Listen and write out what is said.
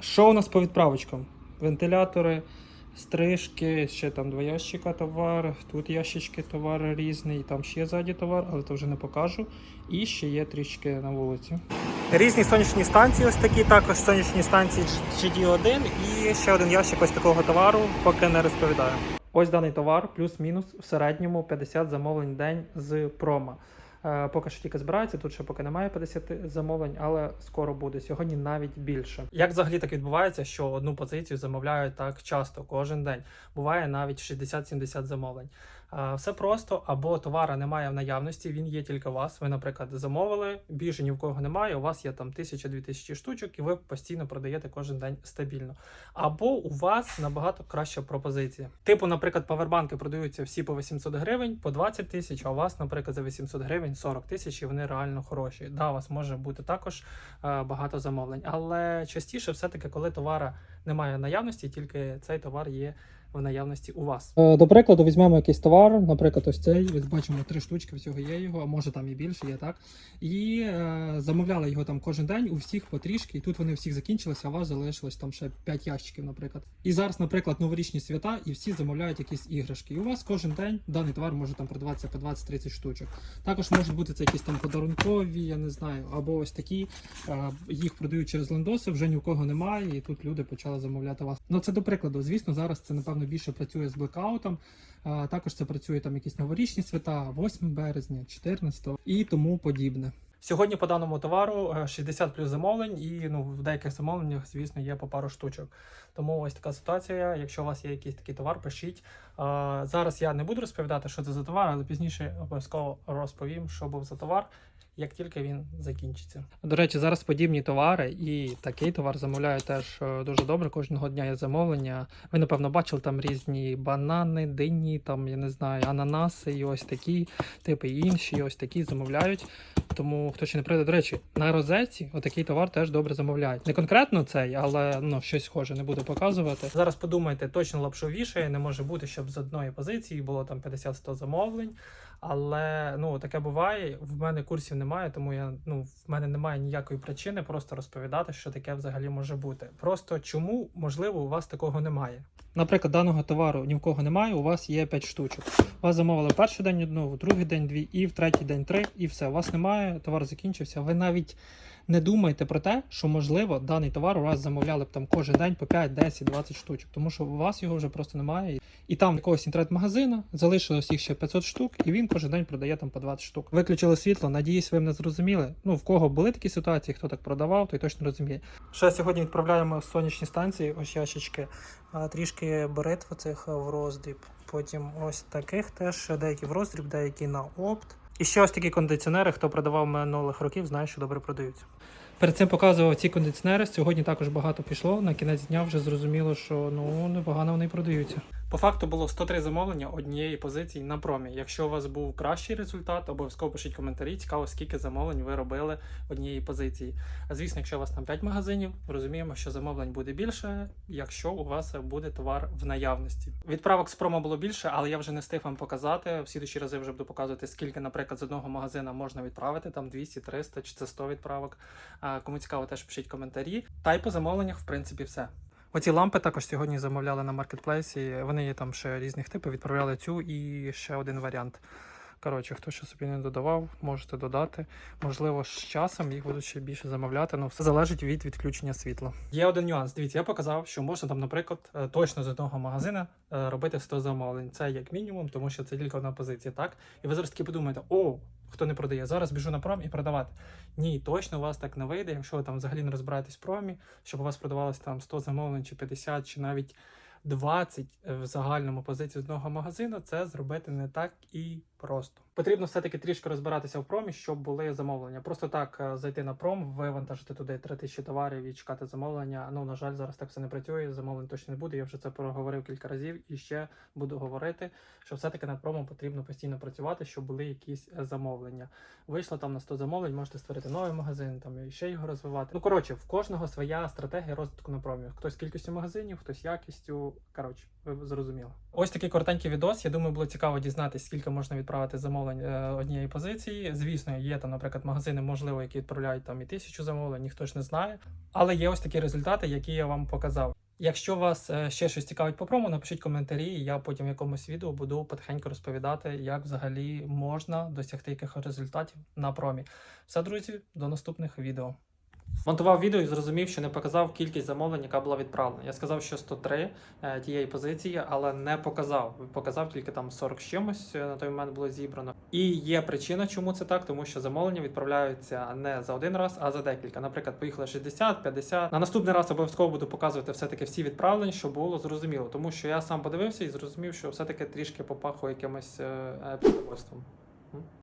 Що у нас по відправочкам? Вентилятори, стрижки, ще там два ящика товар, тут ящички товар різний, там ще ззаді товар, але то вже не покажу. І ще є трішки на вулиці. Різні сонячні станції, ось такі, також сонячні станції GD1 і ще один ящик ось такого товару, поки не розповідаю. Ось даний товар, плюс-мінус в середньому 50 замовлень в день з промо. Е, Поки що тільки збирається, тут ще поки немає 50 замовлень, але скоро буде. Сьогодні навіть більше. Як взагалі так відбувається, що одну позицію замовляють так часто, кожен день. Буває навіть 60-70 замовлень. Е, Все просто, або товара немає в наявності, він є тільки у вас. Ви, наприклад, замовили, більше ні в кого немає. У вас є там 1000-2000 штучок, і ви постійно продаєте кожен день стабільно. Або у вас набагато краща пропозиція. Типу, наприклад, павербанки продаються всі по 800 гривень, по 20 тисяч, а у вас, наприклад, за 800 гривень 40 тисяч, і вони реально хороші. Да, у вас може бути також е, багато замовлень, але частіше, все-таки, коли товара немає наявності, тільки цей товар є. В наявності у вас. Е, До прикладу, візьмемо якийсь товар, наприклад, ось цей. Ось бачимо три штучки, всього є його, а може там і більше, є так. І е, замовляли його там кожен день, у всіх потрішки, і тут вони всіх закінчилися, а у вас залишилось там ще 5 ящиків, наприклад. І зараз, наприклад, новорічні свята, і всі замовляють якісь іграшки. І у вас кожен день даний товар може там продаватися по 20-30 штучок. Також можуть бути це якісь там подарункові, я не знаю, або ось такі. е, Їх продають через лендоси, вже ні у кого немає, і тут люди почали замовляти вас. Ну це до прикладу. Звісно, зараз це напевно більше працює з блекаутом. А, Також це працює там якісь новорічні свята, 8 березня, 14 і тому подібне. Сьогодні по даному товару е, 60 плюс замовлень, і ну в деяких замовленнях, звісно, є по пару штучок. Тому ось така ситуація. Якщо у вас є якийсь такий товар, пишіть. А, Зараз я не буду розповідати, що це за товар, але пізніше обов'язково розповім, що був за товар. Як тільки він закінчиться. До речі, зараз подібні товари, і такий товар замовляю теж е, дуже добре. Кожного дня є замовлення. Ви напевно бачили там різні банани, дині, там я не знаю, ананаси, і ось такі, типи і інші, і ось такі замовляють. Тому хто ще не прийде, до речі, на розетці отакий товар теж добре замовляють. Не конкретно цей, але ну щось схоже не буду показувати. Зараз подумайте, точно лапшу вішає. Не може бути, щоб з одної позиції було там 50-100 замовлень. Але ну таке буває. В мене курсів немає, тому я ну в мене немає ніякої причини просто розповідати, що таке взагалі може бути. Просто чому можливо у вас такого немає. Наприклад, даного товару ні в кого немає, у вас є 5 штучок. Вас замовили перший день одну, в другий день дві, і в третій день три, і все. У вас немає, товар закінчився. Ви навіть не думайте про те, що можливо даний товар у вас замовляли б там кожен день по 5, 10, 20 штучок, тому що у вас його вже просто немає. І там якогось інтернет-магазину залишилось їх ще 500 штук, і він кожен день продає там по 20 штук. Виключили світло. Надіюсь, ви мене зрозуміли. Ну в кого були такі ситуації, хто так продавав, той точно розуміє. Ще сьогодні відправляємо сонячні станції, ось ящички, трішки бритв цих в роздріб. Потім ось таких теж деякі в роздріб, деякі на опт. І ще ось такі кондиціонери, хто продавав минулих років, знає, що добре продаються. Перед цим показував ці кондиціонери. Сьогодні також багато пішло. На кінець дня вже зрозуміло, що ну непогано вони продаються. По факту було 103 замовлення однієї позиції на промі. Якщо у вас був кращий результат, обов'язково пишіть коментарі. Цікаво, скільки замовлень ви робили однієї позиції. А звісно, якщо у вас там 5 магазинів, розуміємо, що замовлень буде більше, якщо у вас буде товар в наявності. Відправок з промо було більше, але я вже не встиг вам показати. В слідучі рази вже буду показувати, скільки, наприклад, з одного магазина можна відправити, там 200, 300 чи це 100 відправок. Кому цікаво, теж пишіть коментарі. Та й по замовленнях, в принципі, все. Оці лампи також сьогодні замовляли на маркетплейсі. Вони є там ще різних типів. Відправляли цю і ще один варіант. Коротше, хто ще собі не додавав, можете додати. Можливо, з часом їх будуть ще більше замовляти. Ну все залежить від відключення світла. Є один нюанс. Дивіться, я показав, що можна там, наприклад, е, точно з одного магазина е, робити 100 замовлень. Це як мінімум, тому що це тільки одна позиція, так? І ви зараз таки подумаєте, о, хто не продає, зараз біжу на пром і продавати. Ні, точно у вас так не вийде, якщо ви там взагалі не розбираєтесь в промі, щоб у вас продавалось там 100 замовлень, чи 50, чи навіть 20 в загальному позиції одного магазину, це зробити не так і просто. Потрібно все-таки трішки розбиратися в промі, щоб були замовлення. Просто так е, зайти на пром, вивантажити туди 3000 товарів і чекати замовлення. Ну, на жаль, зараз так все не працює, замовлень точно не буде. Я вже це проговорив кілька разів і ще буду говорити, що все-таки над промом потрібно постійно працювати, щоб були якісь е, замовлення. Вийшло там на 100 замовлень, можете створити новий магазин, там і ще його розвивати. Ну коротше, в кожного своя стратегія розвитку на промі. Хтось кількістю магазинів, хтось якістю. Коротше, ви зрозуміли. Ось такий коротенький відос. Я думаю, було цікаво дізнатися, скільки можна відправити відправити замовлень е, однієї позиції. Звісно, є там, наприклад, магазини, можливо, які відправляють там і тисячу замовлень, ніхто ж не знає. Але є ось такі результати, які я вам показав. Якщо вас е, ще щось цікавить по промо, напишіть коментарі, і я потім в якомусь відео буду потихеньку розповідати, як взагалі можна досягти якихось результатів на промі. Все, друзі, до наступних відео. Монтував відео і зрозумів, що не показав кількість замовлень, яка була відправлена. Я сказав, що 103 е, тієї позиції, але не показав. Показав тільки там 40 з чимось е, на той момент було зібрано. І є причина, чому це так, тому що замовлення відправляються не за один раз, а за декілька. Наприклад, поїхали 60, 50. На наступний раз обов'язково буду показувати все-таки всі відправлення, щоб було зрозуміло. Тому що я сам подивився і зрозумів, що все-таки трішки попахує якимось е, підприємством.